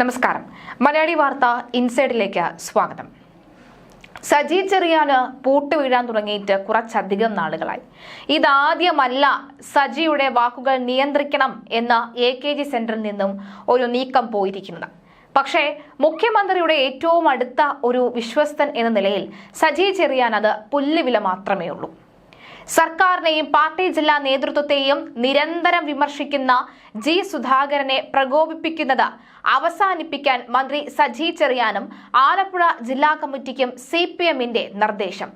നമസ്കാരം. മലയാളി വാർത്ത ഇൻസൈഡിലേക്ക് സ്വാഗതം. സജി ചെറിയാന് പൂട്ട് വീഴാൻ തുടങ്ങിയിട്ട് കുറച്ചധികം നാളുകളായി. ഇതാദ്യമല്ല സജിയുടെ വാക്കുകൾ നിയന്ത്രിക്കണം എന്ന എ കെ ജി സെന്ററിൽ നിന്നും ഒരു നീക്കം പോയിരിക്കുന്നത്. പക്ഷേ മുഖ്യമന്ത്രിയുടെ ഏറ്റവും അടുത്ത ഒരു വിശ്വസ്തൻ എന്ന നിലയിൽ സജി ചെറിയാൻ അത് പുല്ലുവില മാത്രമേ ഉള്ളൂ സർക്കാരിനെയും പാർട്ടി ജില്ലാ നേതൃത്വത്തെയും നിരന്തരം വിമർശിക്കുന്ന ജി സുധാകരനെ പ്രകോപിപ്പിക്കുന്നത് അവസാനിപ്പിക്കാൻ മന്ത്രി സജി ചെറിയാനും ആലപ്പുഴ ജില്ലാ കമ്മിറ്റിക്കും സി പി എമ്മിന്റെ നിർദ്ദേശം.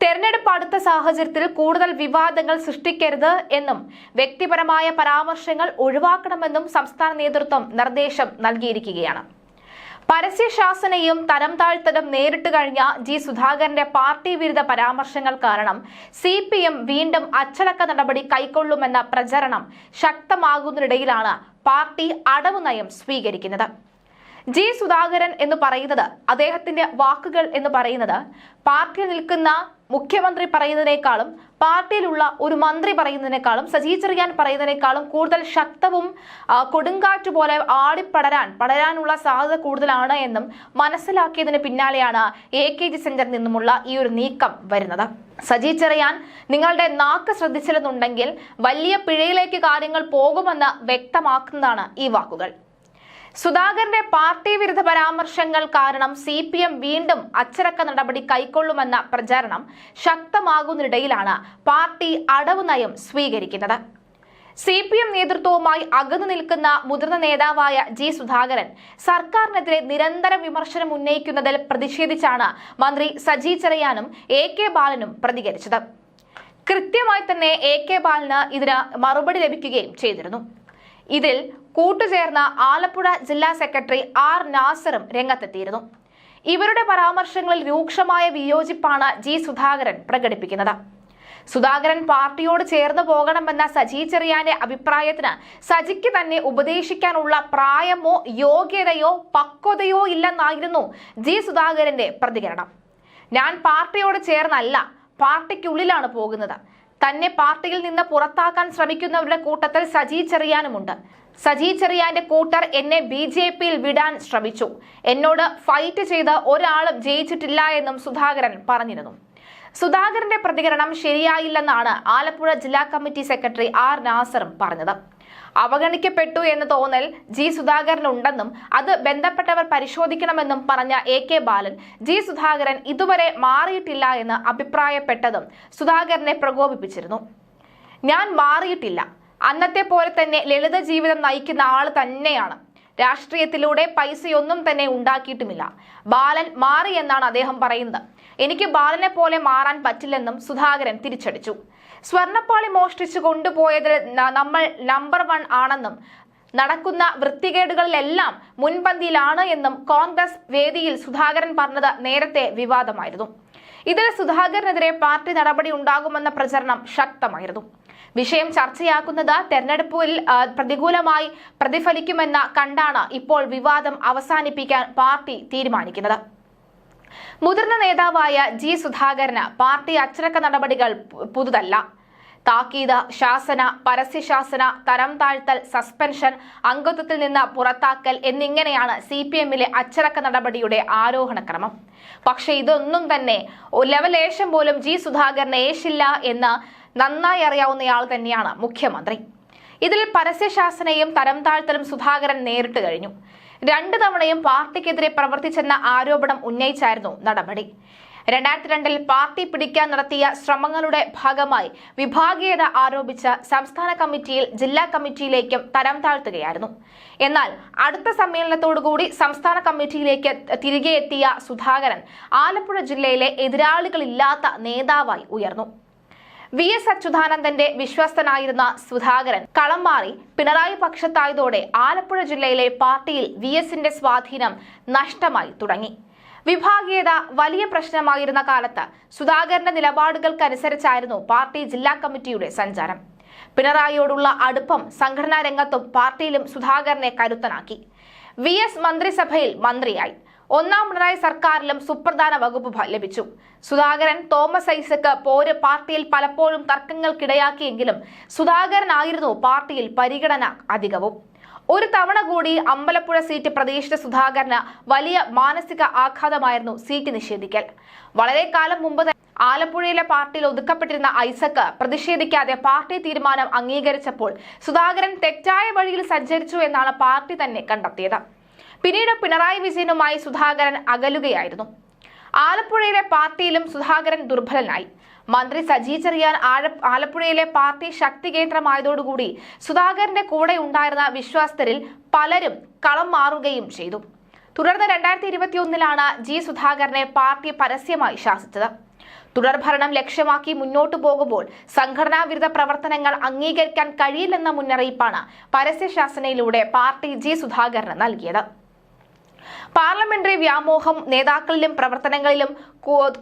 തെരഞ്ഞെടുപ്പ് അടുത്ത സാഹചര്യത്തിൽ കൂടുതൽ വിവാദങ്ങൾ സൃഷ്ടിക്കരുത് എന്നും വ്യക്തിപരമായ പരാമർശങ്ങൾ ഒഴിവാക്കണമെന്നും സംസ്ഥാന നേതൃത്വം നിർദ്ദേശം നൽകിയിരിക്കുകയാണ്. പരസ്യശാസനയും തരം താഴ്ത്തലും നേരിട്ട് കഴിഞ്ഞ ജി സുധാകരന്റെ പാർട്ടി വിരുദ്ധ പരാമർശങ്ങൾ കാരണം സി പി എം വീണ്ടും അച്ചടക്ക നടപടി കൈക്കൊള്ളുമെന്ന പ്രചരണം ശക്തമാകുന്നതിനിടയിലാണ് പാർട്ടി അടവ് നയം സ്വീകരിക്കുന്നത്. ജി സുധാകരൻ എന്ന് പറയുന്നത് അദ്ദേഹത്തിന്റെ വാക്കുകൾ എന്ന് പറയുന്നത് പാർട്ടിയിൽ നിൽക്കുന്ന മുഖ്യമന്ത്രി പറയുന്നതിനേക്കാളും പാർട്ടിയിലുള്ള ഒരു മന്ത്രി പറയുന്നതിനേക്കാളും സജി ചെറിയാൻ പറയുന്നതിനേക്കാളും കൂടുതൽ ശക്തവും കൊടുങ്കാറ്റ് പോലെ ആടിപ്പടരാൻ പടരാനുള്ള സാധ്യത കൂടുതലാണ് എന്നും മനസ്സിലാക്കിയതിന് പിന്നാലെയാണ് എ കെ ജി സെന്ററിൽ നിന്നുമുള്ള ഈ ഒരു നീക്കം വരുന്നത്. സജി ചെറിയാൻ നിങ്ങളുടെ നാക്ക് ശ്രദ്ധിച്ചിരുന്നുണ്ടെങ്കിൽ വലിയ പിഴയിലേക്ക് കാര്യങ്ങൾ പോകുമെന്ന് വ്യക്തമാക്കുന്നതാണ് ഈ വാക്കുകൾ. സുധാകരന്റെ പാർട്ടി വിരുദ്ധ പരാമർശങ്ങൾ കാരണം സി പി എം വീണ്ടും അച്ചടക്ക നടപടി കൈക്കൊള്ളുമെന്ന പ്രചാരണം ശക്തമാകുന്നതിനിടയിലാണ് പാർട്ടി അടവ് നയം സ്വീകരിക്കുന്നത്. സി പി എം നേതൃത്വവുമായി അകന്നു നിൽക്കുന്ന മുതിർന്ന നേതാവായ ജി സുധാകരൻ സർക്കാരിനെതിരെ നിരന്തരം വിമർശനം ഉന്നയിക്കുന്നതിൽ പ്രതിഷേധിച്ചാണ് മന്ത്രി സജി ചെറിയാനും എ കെ ബാലനും പ്രതികരിച്ചത്. കൃത്യമായി തന്നെ എ കെ ബാലന് ഇതിന് മറുപടി ലഭിക്കുകയും ചെയ്തിരുന്നു. ഇതിൽ കൂട്ടുചേർന്ന ആലപ്പുഴ ജില്ലാ സെക്രട്ടറി ആർ നാസറും രംഗത്തെത്തിയിരുന്നു. ഇവരുടെ പരാമർശങ്ങളിൽ രൂക്ഷമായ വിയോജിപ്പാണ് ജി സുധാകരൻ പ്രകടിപ്പിക്കുന്നത്. സുധാകരൻ പാർട്ടിയോട് ചേർന്നു പോകണമെന്ന സജി ചെറിയാന്റെ അഭിപ്രായത്തിന് സജിക്ക് തന്നെ ഉപദേശിക്കാനുള്ള പ്രായമോ യോഗ്യതയോ പക്വതയോ ഇല്ലെന്നായിരുന്നു ജി സുധാകരന്റെ പ്രതികരണം. ഞാൻ പാർട്ടിയോട് ചേർന്നല്ല പാർട്ടിക്കുള്ളിലാണ് പോകുന്നത്. തന്നെ പാർട്ടിയിൽ നിന്ന് പുറത്താക്കാൻ ശ്രമിക്കുന്നവരുടെ കൂട്ടത്തിൽ സജി ചെറിയാനുമുണ്ട്. സജി ചെറിയാന്റെ കൂട്ടർ എന്നെ ബി ജെ പിയിൽ വിടാൻ ശ്രമിച്ചു. എന്നോട് ഫൈറ്റ് ചെയ്ത് ഒരാളും ജയിച്ചിട്ടില്ല എന്നും സുധാകരൻ പറഞ്ഞിരുന്നു. സുധാകരന്റെ പ്രതികരണം ശരിയായില്ലെന്നാണ് ആലപ്പുഴ ജില്ലാ കമ്മിറ്റി സെക്രട്ടറി ആർ നാസറും പറഞ്ഞത്. അവഗണിക്കപ്പെട്ടു എന്ന് തോന്നൽ ജി സുധാകരനുണ്ടെന്നും അത് ബന്ധപ്പെട്ടവർ പരിശോധിക്കണമെന്നും പറഞ്ഞ A K Balan G Sudhakaran ഇതുവരെ മാറിയിട്ടില്ല എന്ന് അഭിപ്രായപ്പെട്ടതും സുധാകരനെ പ്രകോപിപ്പിച്ചിരുന്നു. ഞാൻ മാറിയിട്ടില്ല. അന്നത്തെ പോലെ തന്നെ ലളിത ജീവിതം നയിക്കുന്ന ആൾ തന്നെയാണ്. രാഷ്ട്രീയത്തിലൂടെ പൈസയൊന്നും തന്നെ ഉണ്ടാക്കിയിട്ടുമില്ല. ബാലൻ മാറി എന്നാണ് അദ്ദേഹം പറയുന്നത്. എനിക്ക് ബാലനെ പോലെ മാറാൻ പറ്റില്ലെന്നും സുധാകരൻ തിരിച്ചടിച്ചു. സ്വർണപ്പാളി മോഷ്ടിച്ചു കൊണ്ടുപോയതിൽ നമ്മൾ നമ്പർ വൺ ആണെന്നും നടക്കുന്ന വൃത്തികേടുകളിലെല്ലാം മുൻപന്തിയിലാണ് എന്നും കോൺഗ്രസ് വേദിയിൽ സുധാകരൻ പറഞ്ഞത് നേരത്തെ വിവാദമായിരുന്നു. ഇതിൽ സുധാകരനെതിരെ പാർട്ടി നടപടി ഉണ്ടാകുമെന്ന പ്രചരണം ശക്തമായിരുന്നു. വിഷയം ചർച്ചയാക്കുന്നത് തെരഞ്ഞെടുപ്പിൽ പ്രതികൂലമായി പ്രതിഫലിക്കുമെന്ന കണ്ടാണ് ഇപ്പോൾ വിവാദം അവസാനിപ്പിക്കാൻ പാർട്ടി തീരുമാനിക്കുന്നത്. മുതിർന്ന നേതാവായ ജി സുധാകരന് പാർട്ടി അച്ചടക്ക നടപടികൾ പുതുതല്ല. താക്കീത് ശാസന പരസ്യശാസന തരം താഴ്ത്തൽ സസ്പെൻഷൻ അംഗത്വത്തിൽ നിന്ന് പുറത്താക്കൽ എന്നിങ്ങനെയാണ് സി പി എമ്മിലെ അച്ചടക്ക നടപടിയുടെ ആരോഹണക്രമം. പക്ഷേ ഇതൊന്നും തന്നെ ലവലേശം പോലും ജി സുധാകരന് ഏശില്ല എന്ന് നന്നായി അറിയാവുന്നയാൾ തന്നെയാണ് മുഖ്യമന്ത്രി. ഇതിൽ പരസ്യശാസനയും തരം താഴ്ത്തലും സുധാകരൻ നേരിട്ട് കഴിഞ്ഞു. രണ്ടു തവണയും പാർട്ടിക്കെതിരെ പ്രവർത്തിച്ചെന്ന ആരോപണം ഉന്നയിച്ചായിരുന്നു നടപടി. രണ്ടായിരത്തി രണ്ടിൽ പാർട്ടി പിടിക്കാൻ നടത്തിയ ശ്രമങ്ങളുടെ ഭാഗമായി വിഭാഗീയത ആരോപിച്ച് സംസ്ഥാന കമ്മിറ്റിയിൽ ജില്ലാ കമ്മിറ്റിയിലേക്കും തരം താഴ്ത്തുകയായിരുന്നു. എന്നാൽ അടുത്ത സമ്മേളനത്തോടുകൂടി സംസ്ഥാന കമ്മിറ്റിയിലേക്ക് തിരികെ എത്തിയ സുധാകരൻ ആലപ്പുഴ ജില്ലയിലെ എതിരാളികളില്ലാത്ത നേതാവായി ഉയർന്നു. വി എസ് അച്യുതാനന്ദന്റെ വിശ്വസ്തനായിരുന്ന സുധാകരൻ കളം മാറി പിണറായി പക്ഷത്തായതോടെ ആലപ്പുഴ ജില്ലയിലെ പാർട്ടിയിൽ വി എസിന്റെ സ്വാധീനം നഷ്ടമായി തുടങ്ങി. വിഭാഗീയത വലിയ പ്രശ്നമായിരുന്ന കാലത്ത് സുധാകരന്റെ നിലപാടുകൾക്കനുസരിച്ചായിരുന്നു പാർട്ടി ജില്ലാ കമ്മിറ്റിയുടെ സഞ്ചാരം. പിണറായിയോടുള്ള അടുപ്പം സംഘടനാ രംഗത്തും പാർട്ടിയിലും സുധാകരനെ കരുത്തനാക്കി. വി എസ് മന്ത്രിസഭയിൽ മന്ത്രിയായി. ഒന്നാം പിണറായി സർക്കാരിലും സുപ്രധാന വകുപ്പ് ലഭിച്ചു. സുധാകരൻ തോമസ് ഐസക്ക് പോര് പാർട്ടിയിൽ പലപ്പോഴും തർക്കങ്ങൾക്കിടയാക്കിയെങ്കിലും സുധാകരനായിരുന്നു പാർട്ടിയിൽ പരിഗണന അധികവും. ഒരു തവണ കൂടി അമ്പലപ്പുഴ സീറ്റ് പ്രതീക്ഷിച്ച സുധാകരന് വലിയ മാനസിക ആഘാതമായിരുന്നു സീറ്റ് നിഷേധിക്കൽ. വളരെ കാലം മുമ്പ് ആലപ്പുഴയിലെ പാർട്ടിയിൽ ഒതുക്കപ്പെട്ടിരുന്ന ഐസക്ക് പ്രതിഷേധിക്കാതെ പാർട്ടി തീരുമാനം അംഗീകരിച്ചപ്പോൾ സുധാകരൻ തെറ്റായ വഴിയിൽ സഞ്ചരിച്ചു എന്നാണ് പാർട്ടി തന്നെ കണ്ടെത്തിയത്. പിന്നീട് പിണറായി വിജയനുമായി സുധാകരൻ അകലുകയായിരുന്നു. ആലപ്പുഴയിലെ പാർട്ടിയിലും സുധാകരൻ ദുർബലനായി. മന്ത്രി സജി ചെറിയാൻ ആലപ്പുഴയിലെ പാർട്ടി ശക്തി കേന്ദ്രമായതോടുകൂടി സുധാകരന്റെ കൂടെ ഉണ്ടായിരുന്ന വിശ്വാസത്തിൽ പലരും കളം മാറുകയും ചെയ്തു. തുടർന്ന് രണ്ടായിരത്തി ഇരുപത്തിയൊന്നിലാണ് ജി സുധാകരനെ പാർട്ടി പരസ്യമായി ശാസിച്ചത്. തുടർഭരണം ലക്ഷ്യമാക്കി മുന്നോട്ടു പോകുമ്പോൾ സംഘടനാ വിരുദ്ധ പ്രവർത്തനങ്ങൾ അംഗീകരിക്കാൻ കഴിയില്ലെന്ന മുന്നറിയിപ്പാണ് പരസ്യ ശാസനയിലൂടെ പാർട്ടി ജി സുധാകരന് നൽകിയത്. പാർലമെന്ററി വ്യാമോഹം നേതാക്കളിലും പ്രവർത്തനങ്ങളിലും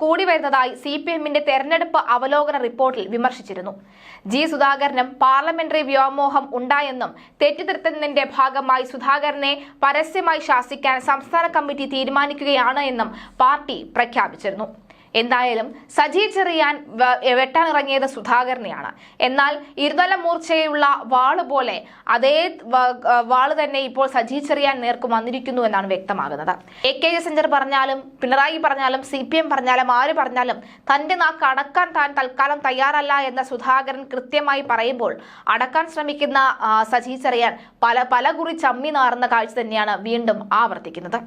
കൂടി വരുന്നതായി സി പി എമ്മിന്റെ തെരഞ്ഞെടുപ്പ് അവലോകന റിപ്പോർട്ടിൽ വിമർശിച്ചിരുന്നു. ജി സുധാകരനും പാർലമെന്ററി വ്യാമോഹം ഉണ്ടായെന്നും തെറ്റിദ്ധരുത്തുന്നതിന്റെ ഭാഗമായി സുധാകരനെ പരസ്യമായി ശാസിക്കാൻ സംസ്ഥാന കമ്മിറ്റി തീരുമാനിക്കുകയാണ് എന്നും പാർട്ടി പ്രഖ്യാപിച്ചിരുന്നു. എന്തായാലും സജി ചെറിയാൻ വെട്ടാനിറങ്ങിയത് സുധാകരനെയാണ്. എന്നാൽ ഇരുതല മൂർച്ചയുള്ള വാൾ പോലെ അതേ വാൾ തന്നെ ഇപ്പോൾ സജി ചെറിയാൻ നേർക്ക് വന്നിരിക്കുന്നു എന്നാണ് വ്യക്തമാകുന്നത്. എ കെ ജസഞ്ചർ സെഞ്ചർ പറഞ്ഞാലും പിണറായി പറഞ്ഞാലും സി പി എം പറഞ്ഞാലും ആര് പറഞ്ഞാലും തന്റെ നാക്ക് അടക്കാൻ താൻ തൽക്കാലം തയ്യാറല്ല എന്ന് സുധാകരൻ കൃത്യമായി പറയുമ്പോൾ അടക്കാൻ ശ്രമിക്കുന്ന സജി ചെറിയാൻ പല പല കുറി ചമ്മി നാറുന്ന കാഴ്ച തന്നെയാണ് വീണ്ടും ആവർത്തിക്കുന്നത്.